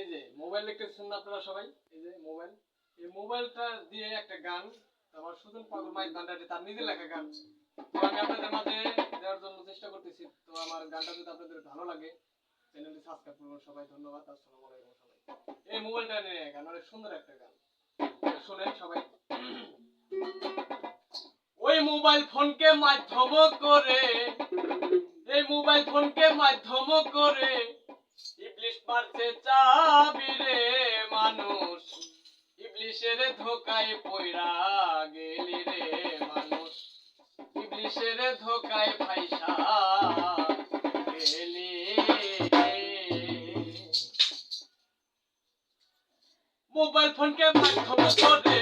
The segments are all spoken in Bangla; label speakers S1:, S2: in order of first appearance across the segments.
S1: এই যে মোবাইল দেখতেছেন না আপনারা সবাই? এই যে মোবাইল। এই মোবাইলটা দিয়ে একটা গান, আমার সুজন পাগল মাইক গানটা তার নিজে লেখা গান। তো আমি আপনাদের মাঝে দেওয়ার জন্য চেষ্টা করতেছি। তো আমার গানটা যদি আপনাদের ভালো লাগে চ্যানেলটি সাবস্ক্রাইব করবেন সবাই। ধন্যবাদ, আসসালামু আলাইকুম সবাই। এই মোবাইলটা নিয়ে গান, অনেক সুন্দর একটা গান। শুনেন সবাই। ওই মোবাইল ফোনকে মাধ্যম করে, এই মোবাইল ফোনকে মাধ্যম করে ইবলিশ মারছে চাবি রে মানুষ। ইবলিশের ধোকায় পয়রা গেলি রে মানুষ। ইবলিশের ধোকায় ফাইসা গেলি মোবাইল ফোনকে মাধ্যম করে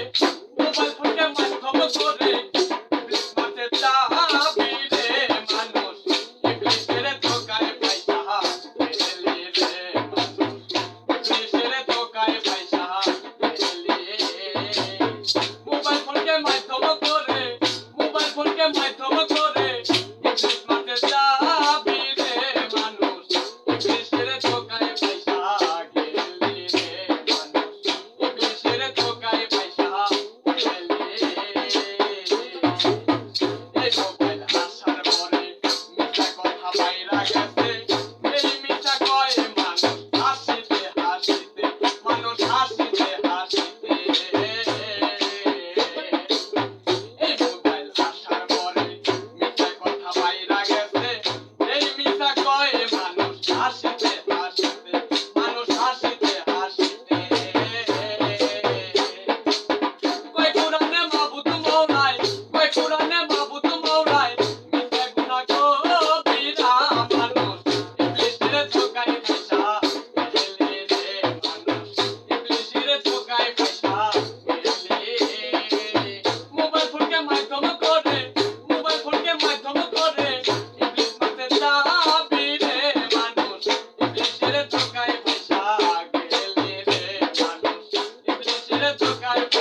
S1: Beine zu greifen.